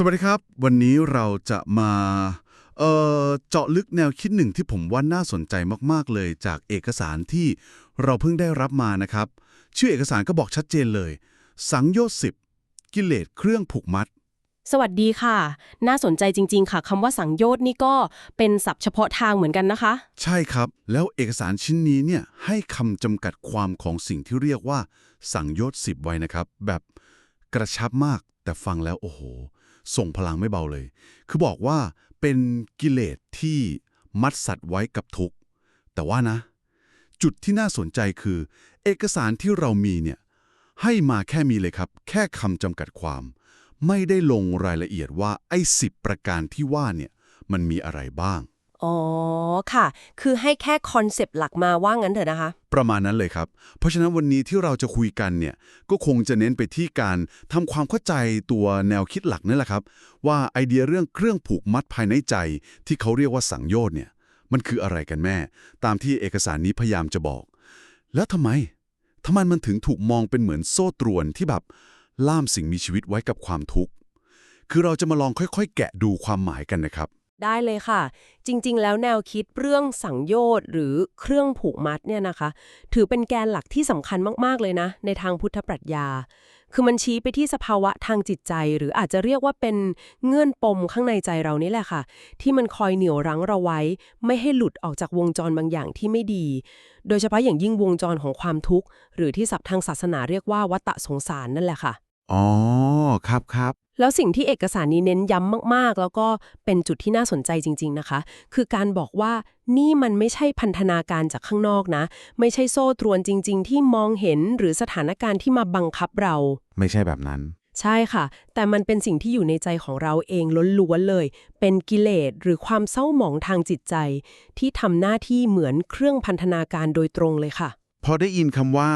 สวัสดีครับ วันนี้เราจะมาเอ่อเจาะลึกแนวคิดหนึ่งที่ผมว่าน่าสนใจมาก ๆ เลยจากเอกสารที่เราเพิ่งได้รับมานะครับ ชื่อเอกสารก็บอกชัดเจนเลย สังโยชน์สิบกิเลสเครื่องผูกมัด สวัสดีค่ะ น่าสนใจจริง ๆ ค่ะคำว่าสังโยชน์นี่ก็เป็นศัพท์เฉพาะทางเหมือนกันนะคะ ใช่ครับ แล้วเอกสารชิ้นนี้เนี่ยให้คำจำกัดความของสิ่งที่เรียกว่า สังโยชน์สิบไว้นะครับ แบบกระชับมากแต่ฟังแล้วโอ้โห ส่งพลังไม่เบาเลย คือบอกว่าเป็นกิเลสที่มัดสัตว์ไว้กับทุกข์ แต่ว่านะ จุดที่น่าสนใจคือ เอกสารที่เรามีเนี่ย ให้มาแค่มีเลยครับ แค่คำจำกัดความ ไม่ได้ลงรายละเอียดว่าไอ้สิบประการที่ว่าเนี่ย มันมีอะไรบ้าง อ๋อค่ะ คือให้แค่คอนเซปต์หลักมาว่างั้นเถอะนะคะ ประมาณนั้นเลยครับ เพราะฉะนั้นวันนี้ที่เราจะคุยกันเนี่ย ก็คงจะเน้นไปที่การทำความเข้าใจตัวแนวคิดหลักนั่นแหละครับ ว่าไอเดียเรื่องเครื่องผูกมัดภายในใจ ที่เขาเรียกว่าสังโยชน์เนี่ย มันคืออะไรกันแม่ ตามที่เอกสารนี้พยายามจะบอก แล้วทำไมทำไมมันถึงถูกมองเป็นเหมือนโซ่ตรวนที่แบบล่ามสิ่งมีชีวิตไว้กับความทุกข์คือเราจะมาลองค่อย ๆ แกะดูความหมายกันนะครับ ได้เลยค่ะ จริงๆ แล้วแนวคิดเรื่องสังโยชน์หรือเครื่องผูกมัดเนี่ยนะคะ ถือเป็นแกนหลักที่สำคัญมากๆเลยนะ ในทางพุทธปรัชญา คือมันชี้ไปที่สภาวะทางจิตใจ หรืออาจจะเรียกว่าเป็นเงื่อนปมข้างในใจเรานี่แหละค่ะ ที่มันคอยเหนี่ยวรั้งเราไว้ ไม่ให้หลุดออกจากวงจรบางอย่างที่ไม่ดี โดยเฉพาะอย่างยิ่งวงจรของความทุกข์ หรือที่ศัพท์ทางศาสนาเรียกว่าวัฏสงสารนั่นแหละค่ะ อ๋อ ครับครับ แล้วสิ่งที่เอกสารนี้เน้นย้ำมากๆ แล้วก็เป็นจุดที่น่าสนใจจริง ๆ นะคะ คือการบอกว่านี่มันไม่ใช่พันธนาการจากข้างนอกนะ ไม่ใช่โซ่ตรวนจริง ๆ ที่มองเห็นหรือสถานการณ์ที่มาบังคับเรา ไม่ใช่แบบนั้น ใช่ค่ะ แต่มันเป็นสิ่งที่อยู่ในใจของเราเองล้วนๆเลย เป็นกิเลสหรือความเศร้าหมองทางจิตใจ ที่ทำหน้าที่เหมือนเครื่องพันธนาการโดยตรงเลยค่ะ พอได้ยินคำว่า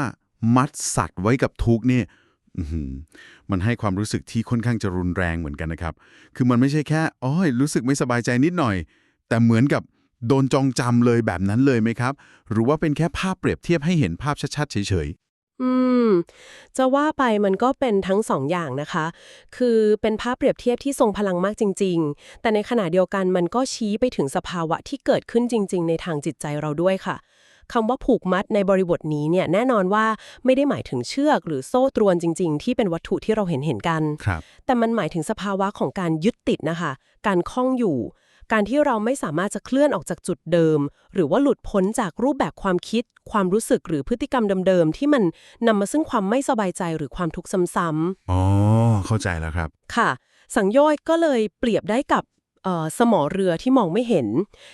มัดสัตว์ไว้กับทุกข์เนี่ยอื้อหือ มันให้ความรู้สึกที่ค่อนข้างจะรุนแรงเหมือนกันนะครับ คือมันไม่ใช่แค่อ๋อยรู้สึกไม่สบายใจนิดหน่อย แต่เหมือนกับโดนจองจำเลยแบบนั้นเลยไหมครับ หรือว่าเป็นแค่ภาพเปรียบเทียบให้เห็นภาพชัดๆเฉยอืม จะว่าไปมันก็เป็นทั้งสองอย่างนะคะ คือเป็นภาพเปรียบเทียบที่ทรงพลังมากจริง ๆ แต่ในขณะเดียวกันมันก็ชี้ไปถึงสภาวะที่เกิดขึ้นจริง ๆ ในทางจิตใจเราด้วยค่ะ คำว่าผูกมัดในบริบทนี้เนี่ยแน่นอนว่าไม่ได้หมายถึงเชือก หรือโซ่ตรวนจริง ๆ ที่เป็นวัตถุที่เราเห็นเห็นกันๆครับแต่มันหมายถึงสภาวะของการยึดติดนะคะ การคล้องอยู่ การที่เราไม่สามารถจะเคลื่อนออกจากจุดเดิม หรือว่าหลุดพ้นจากรูปแบบความคิด ความรู้สึกหรือพฤติกรรมเดิมๆที่มันนำมาซึ่งความไม่สบายใจหรือความทุกข์ซ้ำๆอ๋อเข้าใจแล้วครับ ค่ะ สังโยชน์ก็เลยเปรียบได้กับเอ่อ สมอเรือที่มองไม่เห็น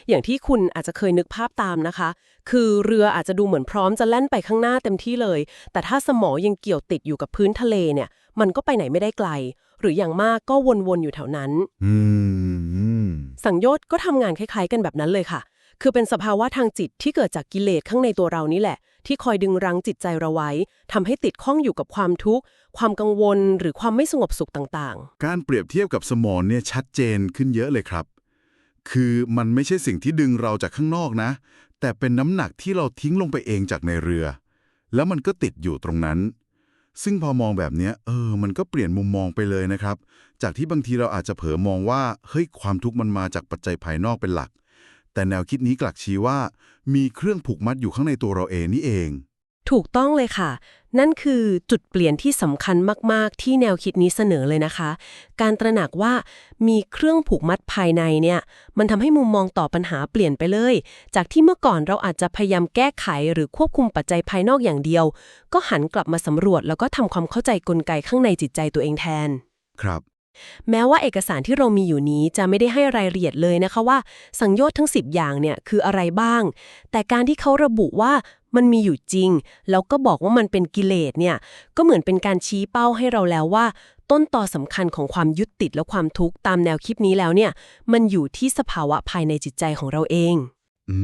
อย่างที่คุณอาจจะเคยนึกภาพตามนะคะ คือเรืออาจจะดูเหมือนพร้อมจะแล่นไปข้างหน้าเต็มที่เลย แต่ถ้าสมอยังเกี่ยวติดอยู่กับพื้นทะเลเนี่ย มันก็ไปไหนไม่ได้ไกล หรืออย่างมากก็วนๆอยู่แถวนั้นอืมสังโยชน์ก็ทำงานคล้ายๆ กันแบบนั้นเลยค่ะ คือเป็นสภาวะทางจิตที่เกิดจากกิเลสข้างในตัวเรานี่แหละที่คอยดึงรั้งจิตใจเราไว้ทำให้ติดข้องอยู่กับความทุกข์ ความกังวลหรือความไม่สงบสุขต่างๆ การเปรียบเทียบกับสมองเนี่ยชัดเจนขึ้นเยอะเลยครับ คือมันไม่ใช่สิ่งที่ดึงเราจากข้างนอกนะ แต่เป็นน้ำหนักที่เราทิ้งลงไปเองจากในเรือ แล้วมันก็ติดอยู่ตรงนั้น ซึ่งพอมองแบบนี้เออ มันก็เปลี่ยนมุมมองไปเลยนะครับ จากที่บางทีเราอาจจะเผลอมองว่าเฮ้ยความทุกข์มันมาจากปัจจัยภายนอกเป็นหลัก แต่แนวคิดนี้กลักชี้ว่า มีเครื่องผูกมัดอยู่ข้างในตัวเราเองนี่เอง ถูกต้องเลยค่ะ นั่นคือจุดเปลี่ยนที่สำคัญมาก ๆ ที่แนวคิดนี้เสนอเลยนะคะ การตระหนักว่ามีเครื่องผูกมัดภายในเนี่ย มันทำให้มุมมองต่อปัญหาเปลี่ยนไปเลย จากที่เมื่อก่อนเราอาจจะพยายามแก้ไขหรือควบคุมปัจจัยภายนอกอย่างเดียว ก็หันกลับมาสำรวจแล้วก็ทำความเข้าใจกลไกข้างในจิตใจตัวเองแทน ครับ แม้ว่าเอกสารที่เรามีอยู่นี้จะไม่ได้ให้รายละเอียดเลยนะคะว่า สังโยชน์ทั้ง 10 อย่างเนี่ยคืออะไรบ้าง แต่การที่เขาระบุว่ามันมีอยู่จริง แล้วก็บอกว่ามันเป็นกิเลสเนี่ยก็เหมือนเป็นการชี้เป้าให้เราแล้วว่า ต้นตอสำคัญของความยึดติดและความทุกข์ตามแนวคิดนี้แล้วเนี่ยมันอยู่ที่สภาวะภายในจิตใจของเราเองอื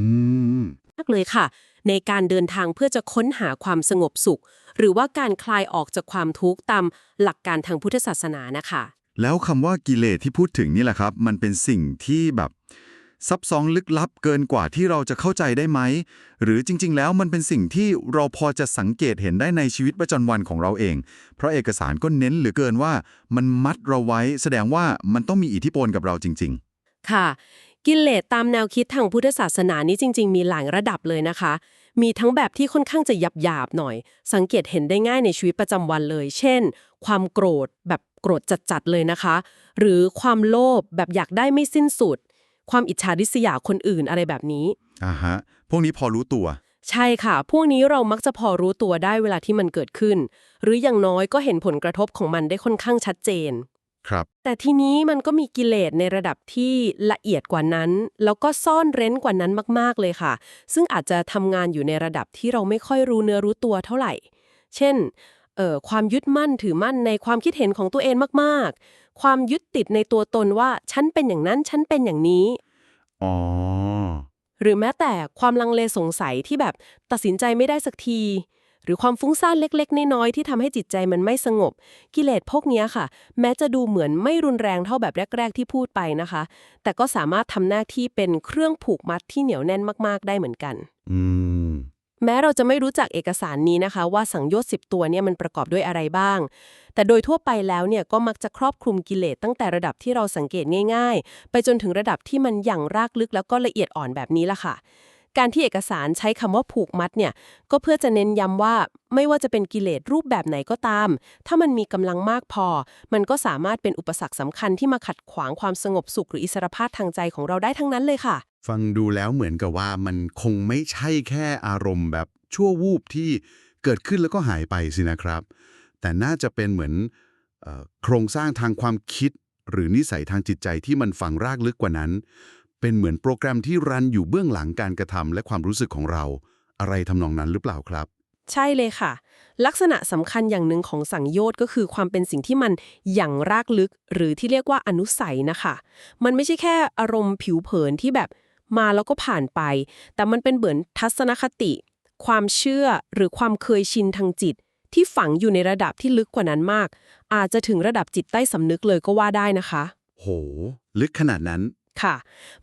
มมากเลยค่ะ ในการเดินทางเพื่อจะค้นหาความสงบสุข หรือว่าการคลายออกจากความทุกข์ตามหลักการทางพุทธศาสนานะคะ แล้วคำว่ากิเลสที่พูดถึงนี่แหละครับ มันเป็นสิ่งที่แบบซับซ้อนลึกลับเกินกว่าที่เราจะเข้าใจได้ไหม หรือจริง ๆ แล้วมันเป็นสิ่งที่เราพอจะสังเกตเห็นได้ในชีวิตประจำวันของเราเอง เพราะเอกสารก็เน้นเหลือเกินว่ามันมัดเราไว้แสดงว่ามันต้องมีอิทธิพลกับเราจริง ๆ ค่ะ กิเลสตามแนวคิดทางพุทธศาสนานี้จริง ๆ มีหลายระดับเลยนะคะ มีทั้งแบบที่ค่อนข้างจะหยาบๆหน่อย สังเกตเห็นได้ง่ายในชีวิตประจำวันเลย เช่น ความโกรธแบบ กรธจัดๆเลยนะคะ หรือความโลภแบบอยากได้ไม่สิ้นสุด ความอิจฉาริษยาคนอื่นอะไรแบบนี้ๆอ่าฮะพวกนี้พอรู้ตัว ใช่ค่ะ พวกนี้เรามักจะพอรู้ตัวได้เวลาที่มันเกิดขึ้น หรืออย่างน้อยก็เห็นผลกระทบของมันได้ค่อนข้างชัดเจน ครับ แต่ทีนี้มันก็มีกิเลสในระดับที่ละเอียดกว่านั้น แล้วก็ซ่อนเร้นกว่านั้นมากๆเลยค่ะ ซึ่งอาจจะทำงานอยู่ในระดับที่เราไม่ค่อยรู้เนื้อรู้ตัวเท่าไหร่ เช่นเอ่อ ความยึดมั่นถือมั่นในความคิดเห็นของตัวเองมากๆ ความยึดติดในตัวตนว่าฉันเป็นอย่างนั้นฉันเป็นอย่างนี้อ๋อหรือแม้แต่ความลังเลสงสัยที่แบบตัดสินใจไม่ได้สักที หรือความฟุ้งซ่านเล็กๆ น้อยๆที่ทำให้จิตใจมันไม่สงบ กิเลสพวกเนี้ยค่ะ แม้จะดูเหมือนไม่รุนแรงเท่าแบบแรก ๆ ที่พูดไปนะคะ แต่ก็สามารถทำหน้าที่เป็นเครื่องผูกมัดที่เหนียวแน่นมากๆ ได้เหมือนกัน อืม แม้เราจะไม่รู้จักเอกสารนี้นะคะ ว่าสังโยชน์สิตัวเนี่ยมันประกอบด้วยอะไรบ้าง แต่โดยทั่วไปแล้วเนี่ยก็มักจะครอบคลุมกิเลสตั้งแต่ระดับที่เราสังเกตง่าย ๆ ไปจนถึงระดับที่มันอย่างรากลึกแล้วก็ละเอียดอ่อนแบบนี้ละค่ะ การที่เอกสารใช้คำว่าผูกมัดเนี่ยก็เพื่อจะเน้นย้ำว่าไม่ว่าจะเป็นกิเลสรูปแบบไหนก็ตาม ถ้ามันมีกำลังมากพอ มันก็สามารถเป็นอุปสรรคสำคัญที่มาขัดขวางความสงบสุขหรืออิสรภาพทางใจของเราได้ทั้งนั้นเลยค่ะ ฟังดูแล้วเหมือนกับว่ามันคงไม่ใช่แค่อารมณ์แบบชั่ววูบที่เกิดขึ้นแล้วก็หายไปสินะครับ แต่น่าจะเป็นเหมือนโครงสร้างทางความคิด หรือนิสัยทางจิตใจที่มันฝังรากลึกกว่านั้น เป็นเหมือนโปรแกรมที่รันอยู่เบื้องหลังการกระทำและความรู้สึกของเรา อะไรทำนองนั้นหรือเปล่าครับ ใช่เลยค่ะ ลักษณะสำคัญอย่างหนึ่งของสังโยชน์ก็คือความเป็นสิ่งที่มันอย่างรากลึก หรือที่เรียกว่าอนุสัยนะคะ มันไม่ใช่แค่อารมณ์ผิวเผินที่แบบ มาแล้วก็ผ่านไป แต่มันเป็นเหมือนทัศนคติ ความเชื่อหรือความเคยชินทางจิต ที่ฝังอยู่ในระดับที่ลึกกว่านั้นมาก อาจจะถึงระดับจิตใต้สำนึกเลยก็ว่าได้นะคะ โห ลึกขนาดนั้น ค่ะ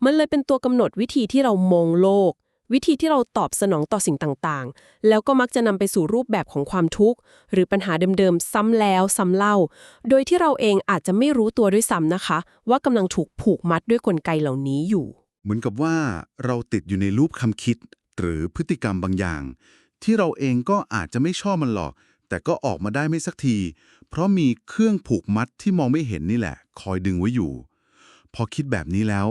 มันเลยเป็นตัวกำหนดวิธีที่เรามองโลก วิธีที่เราตอบสนองต่อสิ่งต่างๆ แล้วก็มักจะนำไปสู่รูปแบบของความทุกข์ หรือปัญหาเดิมๆ ซ้ำแล้วซ้ำเล่า โดยที่เราเองอาจจะไม่รู้ตัวด้วยซ้ำนะคะ ว่ากำลังถูกผูกมัดด้วยกลไกเหล่านี้อยู่ เหมือนกับว่าเราติดอยู่ในรูปคำคิด หรือพฤติกรรมบางอย่าง ที่เราเองก็อาจจะไม่ชอบมันหรอก แต่ก็ออกมาได้ไม่สักที เพราะมีเครื่องผูกมัดที่มองไม่เห็นนี่แหละ คอยดึงไว้อยู่ พอคิดแบบนี้แล้ว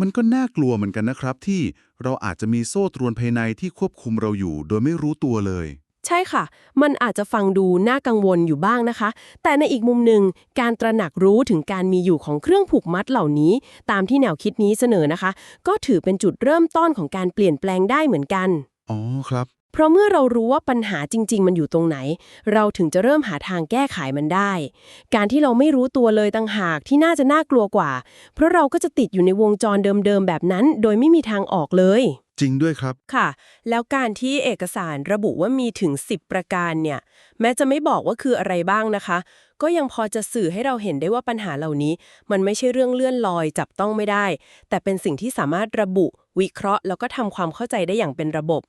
มันก็น่ากลัวเหมือนกันนะครับ ที่เราอาจจะมีโซ่ตรวนภายในที่ควบคุมเราอยู่ โดยไม่รู้ตัวเลย ใช่ค่ะ มันอาจจะฟังดูน่ากังวลอยู่บ้างนะคะ แต่ในอีกมุมหนึ่งการตระหนักรู้ถึงการมีอยู่ของเครื่องผูกมัดเหล่านี้ ตามที่แนวคิดนี้เสนอนะคะ ก็ถือเป็นจุดเริ่มต้นของการเปลี่ยนแปลงได้เหมือนกัน อ๋อครับ เพราะเมื่อเรารู้ว่าปัญหาจริง ๆ มันอยู่ตรงไหน เราถึงจะเริ่มหาทางแก้ไขมันได้ การที่เราไม่รู้ตัวเลยต่างหากที่น่าจะน่ากลัวกว่า เพราะเราก็จะติดอยู่ในวงจรเดิมๆแบบนั้น โดยไม่มีทางออกเลย จริงด้วยครับ ค่ะ แล้วการที่เอกสารระบุว่ามีถึง 10 ประการเนี่ย แม้จะไม่บอกว่าคืออะไรบ้างนะคะ ก็ยังพอจะสื่อให้เราเห็นได้ว่าปัญหาเหล่านี้ มันไม่ใช่เรื่องเลื่อนลอยจับต้องไม่ได้ แต่เป็นสิ่งที่สามารถระบุ วิเคราะห์ แล้วก็ทำความเข้าใจได้อย่างเป็นระบบ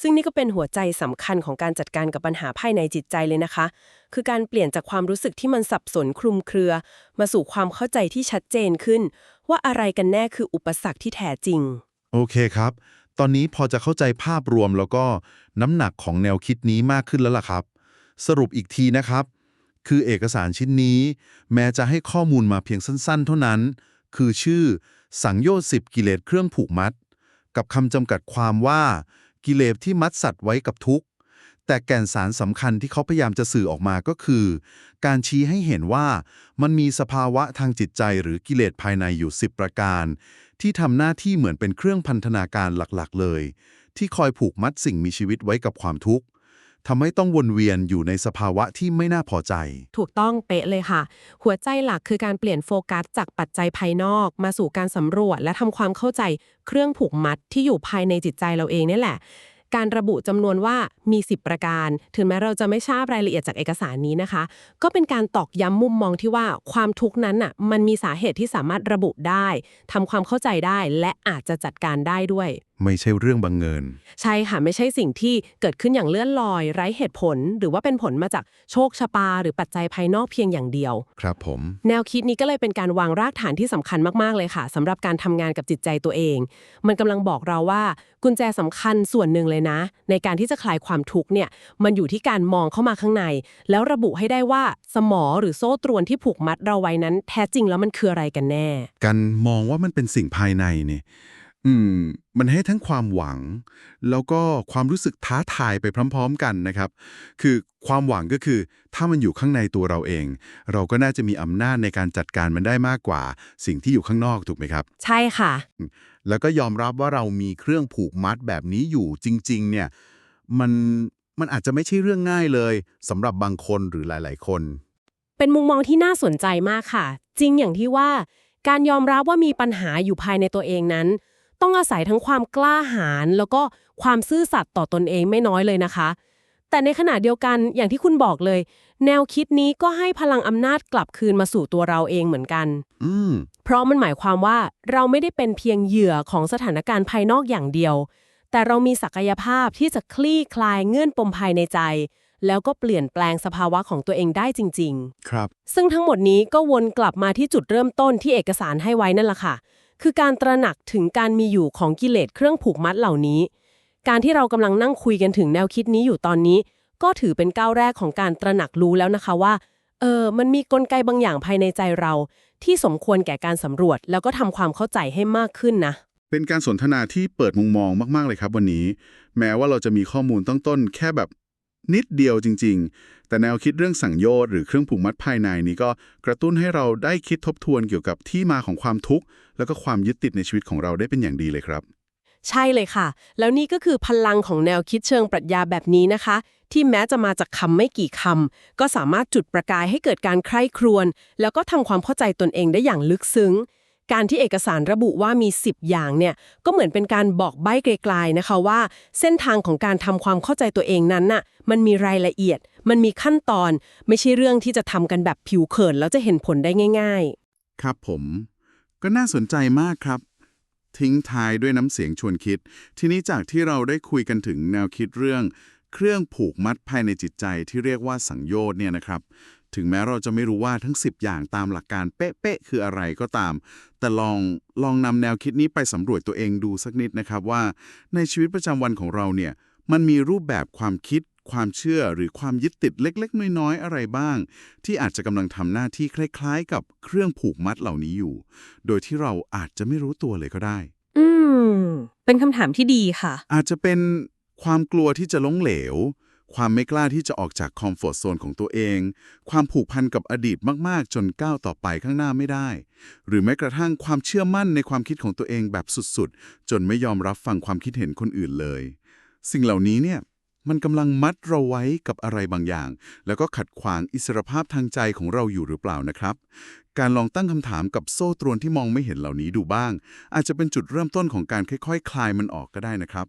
ซึ่งนี่ก็เป็นหัวใจสำคัญของการจัดการกับปัญหาภายในจิตใจเลยนะคะ คือการเปลี่ยนจากความรู้สึกที่มันสับสนคลุมเครือ มาสู่ความเข้าใจที่ชัดเจนขึ้น ว่าอะไรกันแน่คืออุปสรรคที่แท้จริง โอเคครับ ตอนนี้พอจะเข้าใจภาพรวมแล้วก็น้ำหนักของแนวคิดนี้มากขึ้นแล้วล่ะครับ สรุปอีกทีนะครับ คือเอกสารชิ้นนี้ แม้จะให้ข้อมูลมาเพียงสั้น ๆ เท่านั้น คือชื่อ สังโยชน์สิบกิเลสเครื่องผูกมัด กับคำจำกัดความว่า กิเลสที่มัดสัตว์ไว้กับทุกข์ แต่แก่นสารสำคัญที่เขาพยายามจะสื่อออกมาก็คือ การชี้ให้เห็นว่ามันมีสภาวะทางจิตใจหรือกิเลสภายในอยู่ 10 ประการ ที่ทำหน้าที่เหมือนเป็นเครื่องพันธนาการหลักๆ เลย ที่คอยผูกมัดสิ่งมีชีวิตไว้กับความทุกข์ทำให้ต้องวนเวียนอยู่ในสภาวะที่ไม่น่าพอใจ ถูกต้องเป๊ะเลยค่ะ หัวใจหลักคือการเปลี่ยนโฟกัสจากปัจจัยภายนอก มาสู่การสำรวจและทำความเข้าใจเครื่องผูกมัดที่อยู่ภายในจิตใจเราเองนี่แหละ การระบุจำนวนว่ามี 10 ประการ ถึงแม้เราจะไม่ทราบรายละเอียดจากเอกสารนี้นะคะ ก็เป็นการตอกย้ำมุมมองที่ว่าความทุกข์นั้นน่ะมันมีสาเหตุที่สามารถระบุได้ทำความเข้าใจได้และอาจจะจัดการได้ด้วยไม่ใช่เรื่องบังเอิญ ใช่ค่ะ ไม่ใช่สิ่งที่เกิดขึ้นอย่างเลื่อนลอย ไร้เหตุผล หรือว่าเป็นผลมาจากโชคชะตาหรือปัจจัยภายนอกเพียงอย่างเดียว ครับผม แนวคิดนี้ก็เลยเป็นการวางรากฐานที่สำคัญมากๆเลยค่ะสำหรับการทำงานกับจิตใจตัวเอง มันกำลังบอกเราว่ากุญแจสำคัญส่วนหนึ่งเลยนะ ในการที่จะคลายความทุกข์เนี่ยมันอยู่ที่การมองเข้ามาข้างใน แล้วระบุให้ได้ว่าสมอหรือโซ่ตรวนที่ผูกมัดเราไว้นั้น แท้จริงแล้วมันคืออะไรกันแน่ การมองว่ามันเป็นสิ่งภายในเนี่ย อืม มันให้ทั้งความหวัง แล้วก็ความรู้สึกท้าทายไปพร้อม ๆ กันนะครับ คือความหวังก็คือ ถ้ามันอยู่ข้างในตัวเราเอง เราก็น่าจะมีอำนาจในการจัดการมันได้มากกว่า สิ่งที่อยู่ข้างนอกถูกไหมครับ ใช่ค่ะ แล้วก็ยอมรับว่าเรามีเครื่องผูกมัดแบบนี้อยู่จริง ๆ เนี่ย มันมันอาจจะไม่ใช่เรื่องง่ายเลยสำหรับบางคนหรือหลาย ๆ คน เป็นมุมมองที่น่าสนใจมากค่ะ จริงอย่างที่ว่า การยอมรับว่ามีปัญหาอยู่ภายในตัวเองนั้น ต้องอาศัยทั้งความกล้าหาญแล้วก็ความซื่อสัตย์ต่อตนเองไม่น้อยเลยนะคะ แต่ในขณะเดียวกันอย่างที่คุณบอกเลย แนวคิดนี้ก็ให้พลังอำนาจกลับคืนมาสู่ตัวเราเองเหมือนกัน อืม เพราะมันหมายความว่าเราไม่ได้เป็นเพียงเหยื่อของสถานการณ์ภายนอกอย่างเดียว แต่เรามีศักยภาพที่จะคลี่คลายเงื่อนปมภายในใจ แล้วก็เปลี่ยนแปลงสภาวะของตัวเองได้จริง ๆ ครับ ซึ่งทั้งหมดนี้ก็วนกลับมาที่จุดเริ่มต้นที่เอกสารให้ไว้นั่นแหละค่ะ คือการตระหนักถึงการมีอยู่ของกิเลสเครื่องผูกมัดเหล่านี้ การที่เรากำลังนั่งคุยกันถึงแนวคิดนี้อยู่ตอนนี้ ก็ถือเป็นก้าวแรกของการตระหนักรู้แล้วนะคะว่า เออ มันมีกลไกบางอย่างภายในใจเรา ที่สมควรแก่การสำรวจ แล้วก็ทำความเข้าใจให้มากขึ้นนะ เป็นการสนทนาที่เปิดมุมมองมาก ๆ เลยครับวันนี้ แม้ว่าเราจะมีข้อมูลตั้งต้นแค่แบบ นิดเดียวจริง ๆ แต่แนวคิดเรื่องสังโยชน์หรือเครื่องผูกมัดภายในนี้ก็กระตุ้นให้เราได้คิดทบทวนเกี่ยวกับที่มาของความทุกข์ แล้วก็ความยึดติดในชีวิตของเราได้เป็นอย่างดีเลยครับ ใช่เลยค่ะ แล้วนี่ก็คือพลังของแนวคิดเชิงปรัชญาแบบนี้นะคะ ที่แม้จะมาจากคำไม่กี่คำก็สามารถจุดประกายให้เกิดการใคร่ครวญแล้วก็ทำความเข้าใจตนเองได้อย่างลึกซึ้ง การที่เอกสารระบุว่ามี 10 อย่างเนี่ยก็เหมือนเป็นการบอกใบ้ไกลๆนะคะว่า เส้นทางของการทำความเข้าใจตัวเองนั้นน่ะมันมีรายละเอียด มันมีขั้นตอน ไม่ใช่เรื่องที่จะทำกันแบบผิวเผินแล้วจะเห็นผลได้ง่าย ๆ ครับผม ก็น่าสนใจมากครับ ทิ้งท้ายด้วยน้ำเสียงชวนคิด ทีนี้จากที่เราได้คุยกันถึงแนวคิดเรื่อง เครื่องผูกมัดภายในจิตใจที่เรียกว่าสังโยชน์เนี่ยนะครับ ถึงแม้เราจะไม่รู้ว่าทั้ง 10 อย่างตามหลักการเป๊ะๆคืออะไรก็ตาม แต่ลองลองนำแนวคิดนี้ไปสำรวจตัวเองดูสักนิดนะครับว่า ในชีวิตประจำวันของเราเนี่ยมันมีรูปแบบความคิด ความเชื่อหรือความยึดติดเล็ก ๆ น้อย ๆ อะไรบ้าง ที่อาจจะกำลังทำหน้าที่คล้าย ๆ กับเครื่องผูกมัดเหล่านี้อยู่ โดยที่เราอาจจะไม่รู้ตัวเลยก็ได้ อืม เป็นคำถามที่ดีค่ะ อาจจะเป็นความกลัวที่จะล้มเหลว ความไม่กล้าที่จะออกจากคอมฟอร์ทโซนของตัวเอง ความผูกพันกับอดีตมากๆ จนก้าวต่อไปข้างหน้าไม่ได้ หรือแม้กระทั่งความเชื่อมั่นในความคิดของตัวเองแบบสุดๆ จนไม่ยอมรับฟังความคิดเห็นคนอื่นเลย สิ่งเหล่านี้เนี่ยมันกำลังมัดเราไว้กับอะไรบางอย่าง แล้วก็ขัดขวางอิสรภาพทางใจของเราอยู่หรือเปล่านะครับ การลองตั้งคำถามกับโซ่ตรวนที่มองไม่เห็นเหล่านี้ดูบ้าง อาจจะเป็นจุดเริ่มต้นของการค่อยๆคลายมันออกก็ได้นะครับ